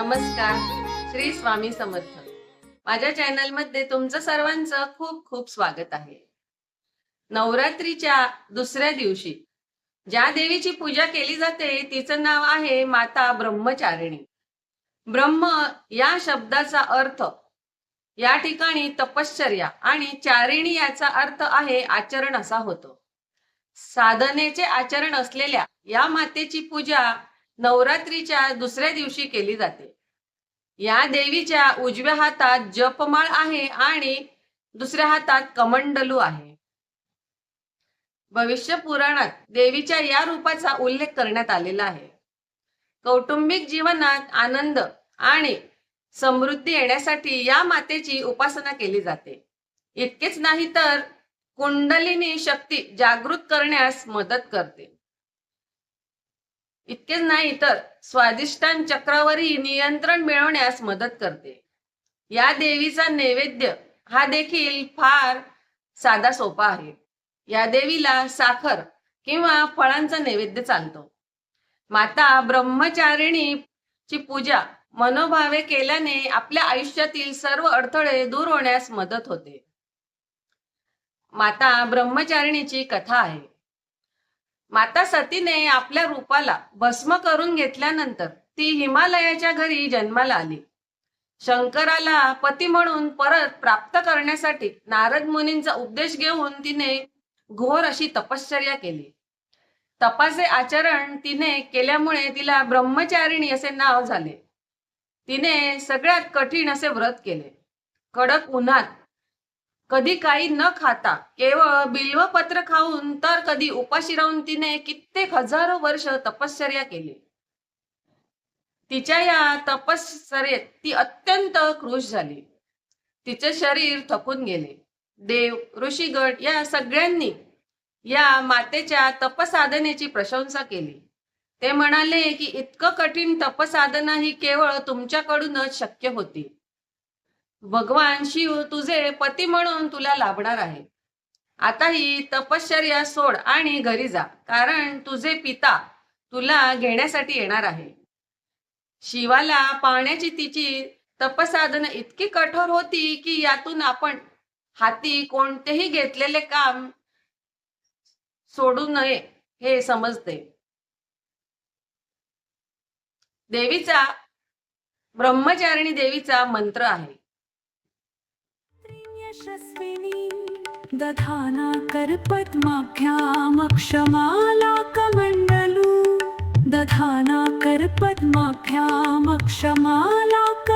नमस्कार श्री स्वामी समर्थ. माझ्या चॅनलमध्ये तुमचं सर्वांचं खूप खूप स्वागत आहे. नवरात्रीच्या दुसऱ्या दिवशी ज्या देवीची पूजा केली जाते तिचं नाव आहे माता ब्रह्मचारिणी. ब्रह्म या शब्दाचा अर्थ या ठिकाणी तपश्चर्या आणि चारिणी याचा अर्थ आहे आचरण असा होतो. साधनेचे आचरण असलेल्या या मातेची पूजा नवरात्रीच्या दुसऱ्या दिवशी केली जाते. या देवीच्या उजव्या हातात जपमाळ आहे आणि दुसऱ्या हातात कमंडलू आहे. भविष्य पुराणात देवीच्या या रूपाचा उल्लेख करण्यात आलेला आहे. कौटुंबिक जीवनात आनंद आणि समृद्धी येण्यासाठी या मातेची उपासना केली जाते. इतकेच नाही तर कुंडलिनी शक्ती जागृत करण्यास मदत करते. इतकेच नाही तर स्वादिष्टान चक्रावरही नियंत्रण मिळवण्यास मदत करते. या देवीचा नैवेद्य हा देखील फार साधा सोपा आहे. या देवीला साखर किंवा फळांचा नैवेद्य चालतो. माता ब्रह्मचारिणी ची पूजा मनोभावे केल्याने आपल्या आयुष्यातील सर्व अडथळे दूर होण्यास मदत होते. माता ब्रह्मचारिणीची कथा आहे. माता सतीने आपल्या रूपाला भस्म करून घेतल्यानंतर ती हिमालयाच्या घरी जन्माला आली. शंकराला पती म्हणून परत प्राप्त करण्यासाठी नारद मुनींचा उपदेश घेऊन तिने घोर अशी तपश्चर्या केली. तपाचे आचरण तिने केल्यामुळे तिला ब्रह्मचारिणी असे नाव झाले. तिने सगळ्यात कठीण असे व्रत केले. कडक उन्हात कधी काही न खाता केवळ बिल्वपत्र खाऊन तर कधी उपाशी राहून तिने कित्येक हजारो वर्ष तपश्चर्या केली. तिच्या या तपश्चर्येत ती अत्यंत क्रुश झाली. तिचे शरीर थकून गेले. देव ऋषीगट या सगळ्यांनी या मातेच्या तपसाधनेची प्रशंसा केली. ते म्हणाले की इतकं कठीण तपसाधना ही केवळ तुमच्याकडूनच शक्य होती. भगवान शिव तुझे पती म्हणून तुला लाभणार आहे. आता ही तपश्चर्या सोड आणि घरी जा कारण तुझे पिता तुला घेण्यासाठी येणार आहे. शिवाला पाहण्याची तिची तपसाधन इतकी कठोर होती की यातून आपण हाती कोणतेही घेतलेले काम सोडू नये हे समजते. देवीचा ब्रह्मचारिणी देवीचा मंत्र आहे. यशस्विनी दधाना करपद्माभ्यामक्षमाला कमण्डलू दधाना करपद्माभ्यामक्षमाला कमण्डलू